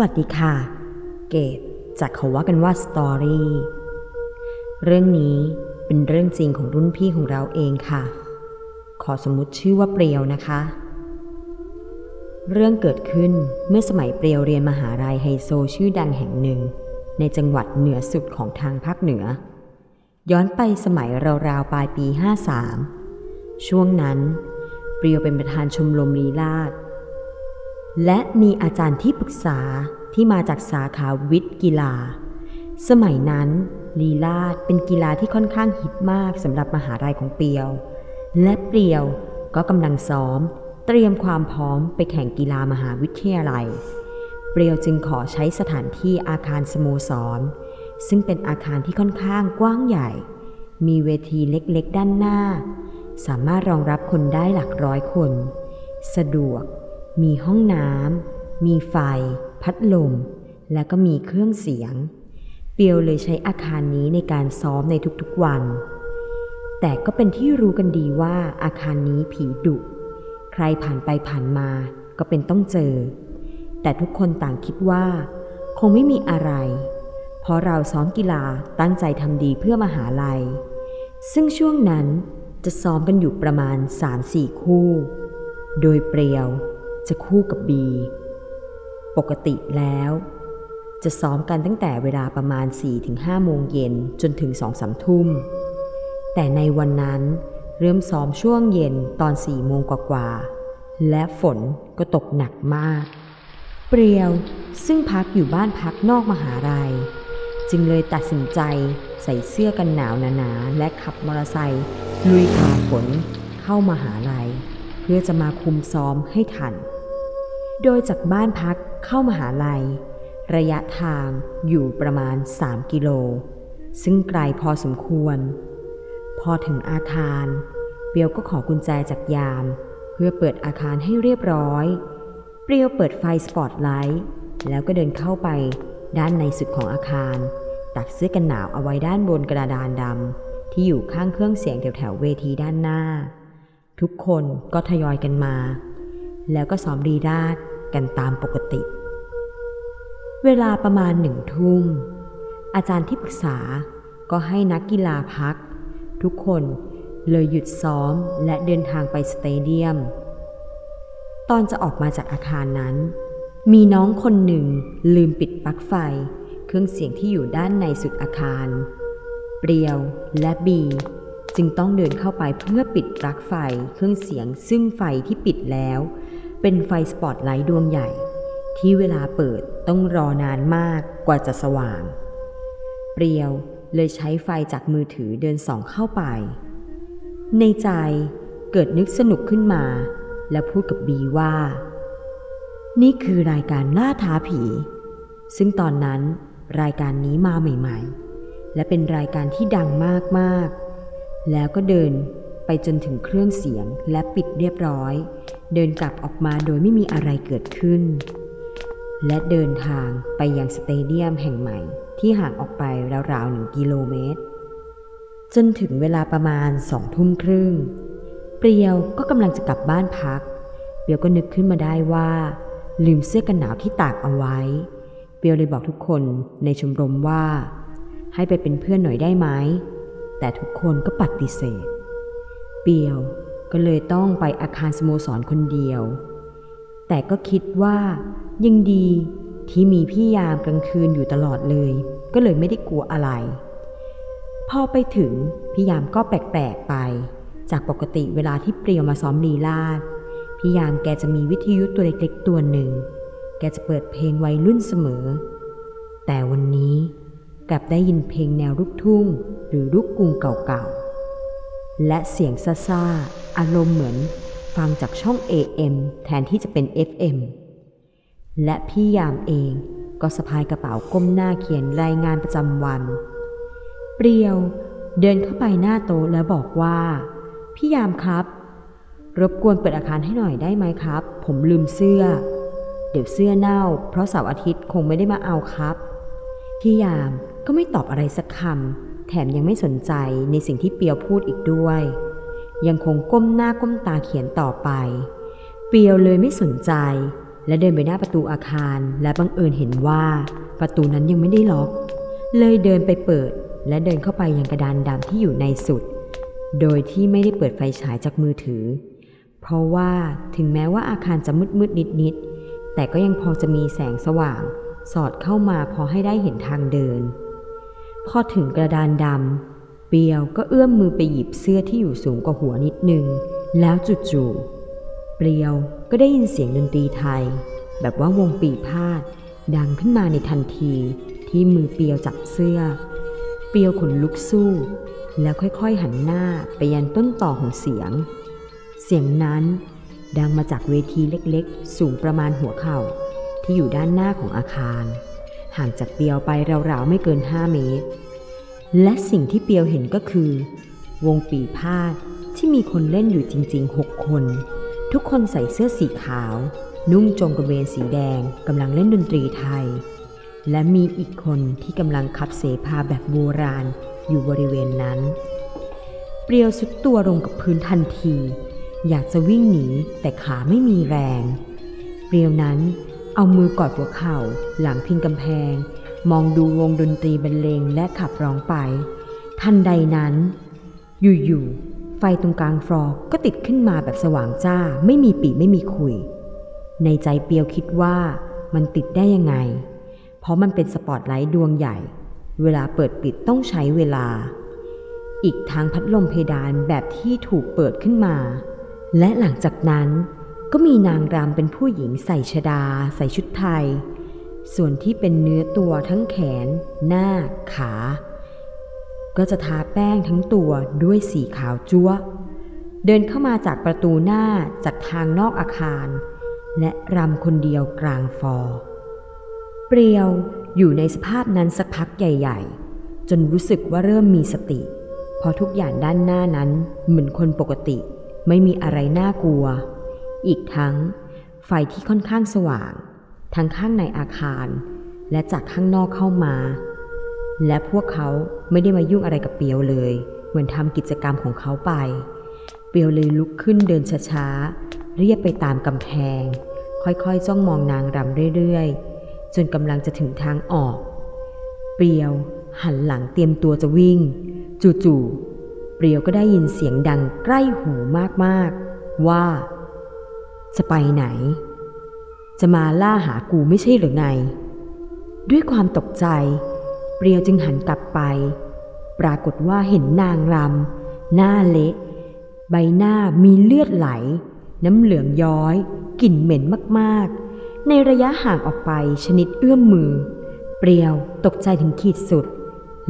วัสดีค่ะ เกตจากเขาว่ากันว่าสตอรี่เรื่องนี้เป็นเรื่องจริงของรุ่นพี่ของเราเองค่ะ ขอสมมติชื่อว่าเปรียวนะคะ เรื่องเกิดขึ้นเมื่อสมัยเปรียวเรียนมหาลัยไฮโซชื่อดังแห่งหนึ่ง ในจังหวัดเหนือสุดของทางภาคเหนือ ย้อนไปสมัยราวๆปลายปี 53 ช่วงนั้น เปรียวเป็นประธานชมรมลีลาศ และมีอาจารย์ที่ปรึกษาที่มาจากสาขาวิทย์กีฬา สมัยนั้น ลีลาดเป็นกีฬาที่ค่อนข้างฮิตมากสำหรับมหาลัยของเปียว และเปียวก็กำลังซ้อม เตรียมความพร้อมไปแข่งกีฬามหาวิทยาลัย เปียวจึงขอใช้สถานที่อาคารสโมสร ซึ่งเป็นอาคารที่ค่อนข้างกว้างใหญ่ มีเวทีเล็กๆ ด้านหน้า สามารถรองรับคนได้หลักร้อยคน สะดวก มีห้องน้ำ มีไฟ พัดลม และก็มีเครื่องเสียง เปียวเลยใช้อาคารนี้ในการซ้อมในทุกๆวัน แต่ก็เป็นที่รู้กันดีว่าอาคารนี้ผีดุ ใครผ่านไปผ่านมาก็เป็นต้องเจอ แต่ทุกคนต่างคิดว่า คงไม่มีอะไร เพราะเราซ้อมกีฬาตั้งใจทำดีเพื่อมหาลัย ซึ่งช่วงนั้นจะซ้อมกันอยู่ประมาณ 3-4 คู่ โดยเปรียว จะคู่กับบีปกติแล้ว จะซ้อมกันตั้งแต่เวลาประมาณ 4-5 โมงเย็นจนถึง 2-3 ทุ่ม แต่ในวันนั้นเริ่มซ้อมช่วงเย็นตอน 4 โมงกว่าๆและฝนก็ตกหนักมาก เปรียวซึ่งพักอยู่บ้านพักนอกมหาลัย จึงเลยตัดสินใจใส่เสื้อกันหนาวหนาๆและขับมอเตอร์ไซค์ลุยผ่าฝนเข้ามหาลัย เพื่อจะมาคุมซ้อมให้ทัน โดยจากบ้านพักเข้ามหาลัย ระยะทางอยู่ประมาณ 3 กิโล ซึ่งไกลพอสมควร พอถึงอาคาร เปียวก็ขอกุญแจจากยาม เพื่อเปิดอาคารให้เรียบร้อย เปรียวเปิดไฟสปอตไลท์แล้วก็เดินเข้าไปด้านในสุดของอาคาร ตักเสื้อกันหนาวเอาไว้ด้านบนกระดานดำที่อยู่ข้างเครื่องเสียงแถวๆเวทีด้านหน้า ทุกคนก็ทยอยกันมา แล้วก็ซ้อมรีราดกันตามปกติ เวลาประมาณหนึ่งทุ่ม อาจารย์ที่ปรึกษาก็ให้นักกีฬาพัก ทุกคนเลยหยุดซ้อมและเดินทางไปสเตเดียม ตอนจะออกมาจากอาคารนั้น มีน้องคนหนึ่งลืมปิดปลั๊กไฟ เครื่องเสียงที่อยู่ด้านในสุดอาคาร เปรียวและบีจึงต้องเดินเข้าไปเพื่อปิดปลั๊กไฟเครื่องเสียงซึ่งไฟที่ปิดแล้ว เป็นไฟสปอตไลท์ดวงใหญ่ ที่เวลาเปิดต้องรอนานมากกว่าจะสว่าง เปรียวเลยใช้ไฟจากมือถือเดินส่องเข้าไป ในใจเกิดนึกสนุกขึ้นมา และพูดกับบีว่า นี่คือรายการล่าท้าผี ซึ่งตอนนั้นรายการนี้มาใหม่ ๆ และเป็นรายการที่ดังมากๆ แล้วก็เดินไปจนถึงเครื่องเสียงและปิดเรียบร้อย เดินกลับออกมาโดยไม่มีอะไรเกิดขึ้น และเดินทางไปยังสเตเดียมแห่งใหม่ที่ห่างออกไปราวๆหนึ่งกิโลเมตร จนถึงเวลาประมาณสองทุ่มครึ่ง เปรียวก็กำลังจะกลับบ้านพัก เปียวก็นึกขึ้นมาได้ว่า ลืมเสื้อกันหนาวที่ตากเอาไว้ เปียวเลยบอกทุกคนในชมรมว่า ให้ไปเป็นเพื่อนหน่อยได้ไหมแต่ทุกคนก็ปฏิเสธ เปียว ก็เลยต้องไปอาคารสโมสรคนเดียว แต่ก็คิดว่ายังดีที่มีพี่ยามกลางคืนอยู่ตลอดเลย ก็เลยไม่ได้กลัวอะไร พอไปถึงพี่ยามก็แปลกๆไป จากปกติเวลาที่เปรียวมาซ้อมลีลาดพี่ยามแกจะมีวิทยุตัวเล็กๆตัวหนึ่ง แกจะเปิดเพลงวัยรุ่นเสมอ แต่วันนี้กลับได้ยินเพลงแนวลูกทุ่ง หรือลูกกรุงเก่าๆและเสียงซ่าๆ อารมณ์เหมือนฟังจากช่อง AM แทนที่จะเป็น FM และพี่ยามเองก็สะพายกระเป๋าก้มหน้าเขียนรายงานประจำวัน เปรียวเดินเข้าไปหน้าโต๊ะแล้วบอกว่า พี่ยามครับ รบกวนเปิดอาคารให้หน่อยได้ไหมครับ ผมลืมเสื้อ เดี๋ยวเสื้อเน่า เพราะเสาร์อาทิตย์คงไม่ได้มาเอาครับ พี่ยามก็ไม่ตอบอะไรสักคำแถมยังไม่สนใจในสิ่งที่เปียวพูดอีกด้วย ยังคงก้มหน้าก้มตาเขียนต่อไป เปียวเลยไม่สนใจ และเดินไปหน้าประตูอาคารและบังเอิญเห็นว่า ประตูนั้นยังไม่ได้ล็อก เลยเดินไปเปิด และเดินเข้าไปยังกระดานดำที่อยู่ในสุด โดยที่ไม่ได้เปิดไฟฉายจากมือถือ เพราะว่าถึงแม้ว่าอาคารจะมืดมืดนิดนิดแต่ก็ยังพอจะมีแสงสว่าง สอดเข้ามาพอให้ได้เห็นทางเดิน พอถึงกระดานดำ เปียวก็เอื้อมมือไปหยิบเสื้อที่อยู่สูงกว่าหัวนิดนึง แล้วจู่ๆเปลียวก็ได้ยินเสียงดนตรีไทย แบบว่าวงปีพาด ดังขึ้นมาในทันทีที่มือเปียวจับเสื้อ เปียวขนลุกสู้ แล้วค่อยๆหันหน้าไปยันต้นต่อของเสียง เสียงนั้นดังมาจากเวทีเล็กๆ สูงประมาณหัวเข่า ที่อยู่ด้านหน้าของอาคาร ห่างจากเปียวไปราวๆไม่เกิน 5 เมตร และสิ่งที่เปียวเห็นก็คือ วงปีพาดที่มีคนเล่นอยู่จริงๆ 6 คน ทุกคนใส่เสื้อสีขาว นุ่งจงกระเบนสีแดงกำลังเล่นดนตรีไทย และมีอีกคนที่กำลังขับเสพาแบบโบราณอยู่บริเวณนั้น เปรียวสุดตัวลงกับพื้นทันที อยากจะวิ่งหนีแต่ขาไม่มีแรง เปรียวนั้นเอามือกอดหัวเข่าหลังพิงกำแพง มองดูวงดนตรีบรรเลงและขับร้องไป ทันใดนั้น อยู่ๆ ไฟตรงกลางฟลอร์ก็ติดขึ้นมาแบบสว่างจ้า ไม่มีปีไม่มีคุย ในใจเปียวคิดว่ามันติดได้ยังไง เพราะมันเป็นสปอตไลท์ดวงใหญ่ เวลาเปิดปิดต้องใช้เวลา อีกทางพัดลมเพดานแบบที่ถูกเปิดขึ้นมา และหลังจากนั้นก็มีนางรำเป็นผู้หญิงใส่ชดา ใส่ชุดไทย ส่วนที่เป็นเนื้อตัวทั้งแขน หน้า ขา ก็จะทาแป้งทั้งตัวด้วยสีขาวจั๊วะเดินเข้ามาจากประตูหน้าจากทางนอกอาคาร และรำคนเดียวกลางฟอร์เปรียวอยู่ในสภาพนั้นสักพักใหญ่ ๆ จนรู้สึกว่าเริ่มมีสติ เพราะทุกอย่างด้านหน้านั้นเหมือนคนปกติ ไม่มีอะไรน่ากลัว อีกทั้ง ไฟที่ค่อนข้างสว่าง ทั้งข้างในอาคาร และจากข้างนอกเข้ามา และพวกเขาไม่ได้มายุ่งอะไรกับเปียวเลย เหมือนทำกิจกรรมของเขาไป เปียวเลยลุกขึ้นเดินช้าๆ เรียบไปตามกำแพง ค่อยๆ จ้องมองนางรำเรื่อยๆ จนกำลังจะถึงทางออก เปียวหันหลังเตรียมตัวจะวิ่ง จู่ๆ เปียวก็ได้ยินเสียงดังใกล้หูมากๆ ว่า จะไปไหน จะมาล่าหากูไม่ใช่หรือไง ด้วยความตกใจ เปรียวจึงหันกลับไป ปรากฏว่าเห็นนางรำหน้าเละ ใบหน้ามีเลือดไหล น้ำเหลืองย้อย กลิ่นเหม็นมากๆ ในระยะห่างออกไปชนิดเอื้อมมือ เปรียวตกใจถึงขีดสุด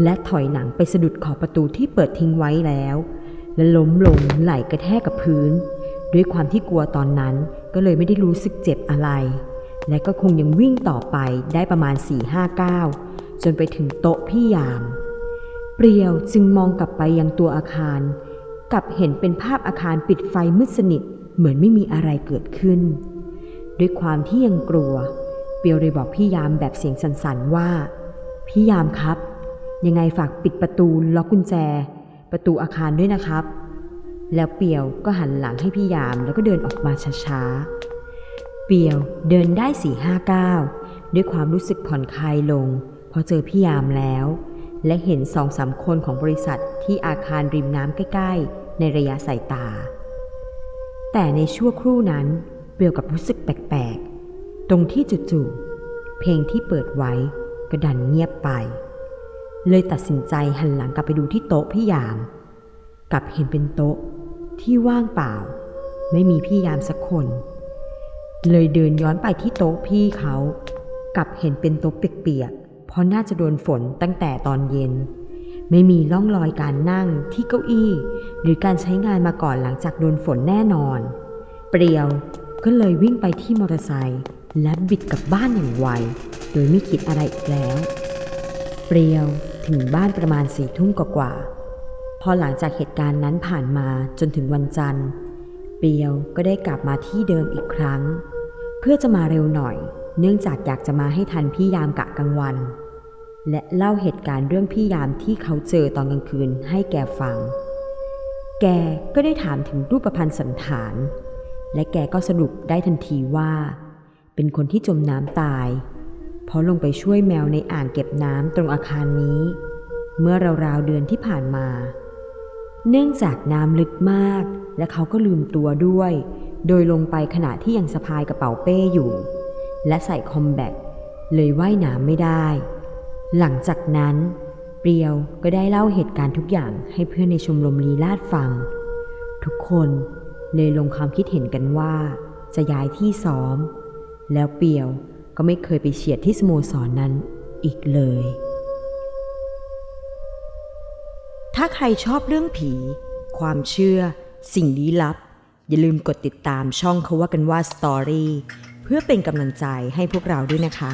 และถอยหนังไปสะดุดขอบประตูที่เปิดทิ้งไว้แล้ว และล้มลงไหลกระแทกกับพื้น ด้วยความที่กลัวตอนนั้นก็เลยไม่ได้รู้สึกเจ็บอะไร และก็คงยังวิ่งต่อไปได้ประมาณ 4-5ก้าวจนไปถึงโต๊ะพี่ยาม เปรียวจึงมองกลับไปยังตัวอาคารกลับเห็นเป็นภาพอาคารปิดไฟมืดสนิทเหมือนไม่มีอะไรเกิดขึ้น ด้วยความที่ยังกลัว เปียวเลยบอกพี่ยามแบบเสียงสั่นๆว่า พี่ยามครับ ยังไงฝากปิดประตูล็อกกุญแจ ประตูอาคารด้วยนะครับ แล้วเปียวก็หันหลังให้พี่ยามแล้วก็เดินออกมาช้าๆ เปียวเดินได้สี่ห้าก้าวด้วยความรู้สึกผ่อนคลายลง พอเจอพี่ยามแล้ว และเห็นสองสามคนของบริษัทที่อาคารริมน้ำใกล้ๆ ในระยะสายตา แต่ในชั่วครู่นั้น เปียวกับรู้สึกแปลกๆ ตรงที่จู่ๆเพลงที่เปิดไว้ก็ดันเงียบไป เลยตัดสินใจหันหลังกลับไปดูที่โต๊ะพี่ยาม กลับเห็นเป็นโต๊ะ ที่ว่างเปล่า ไม่มีพี่ยามสักคน เลยเดินย้อนไปที่โต๊ะพี่เขากลับเห็นเป็นโต๊ะเปียกๆเพราะน่าจะโดนฝนตั้งแต่ตอนเย็น ไม่มีร่องรอยการนั่งที่เก้าอี้ หรือการใช้งานมาก่อนหลังจากโดนฝนแน่นอน เปรียวก็เลยวิ่งไปที่มอเตอร์ไซค์และบิดกลับบ้านอย่างไว โดยไม่คิดอะไรอีกแล้ว เปรียวถึงบ้านประมาณสี่ทุ่มกว่าๆ พอหลังจากเหตุการณ์นั้นผ่านมาจนถึงวันจันทร์ เปียวก็ได้กลับมาที่เดิมอีกครั้ง เพื่อจะมาเร็วหน่อย เนื่องจากอยากจะมาให้ทันพี่ยามกะกลางวัน และเล่าเหตุการณ์เรื่องพี่ยามที่เขาเจอตอนกลางคืนให้แกฟัง แกก็ได้ถามถึงรูปพรรณสันฐาน และแกก็สรุปได้ทันทีว่า เป็นคนที่จมน้ำตาย เพราะลงไปช่วยแมวในอ่างเก็บน้ำตรงอาคารนี้ เมื่อราวๆเดือนที่ผ่านมา เนื่องจากน้ำลึกมาก และเขาก็ลืมตัวด้วย โดยลงไปขณะที่ยังสะพายกระเป๋าเป้อยู่ และใส่คอมแบทเลยว่ายน้ำไม่ได้ หลังจากนั้นเปรียวก็ได้เล่าเหตุการณ์ทุกอย่างให้เพื่อนในชมรมลีลาดฟัง ทุกคนเลยลงความคิดเห็นกันว่าจะย้ายที่ซ้อม แล้วเปียวก็ไม่เคยไปเฉียดที่สโมสรนนั้นอีกเลยาใครชอบเรื่องผี ความเชื่อ สิ่งลี้ลับ อย่าลืมกดติดตามช่องเขาว่ากันว่าสตอรี่เพื่อเป็นกำลังใจให้พวกเราด้วยนะคะ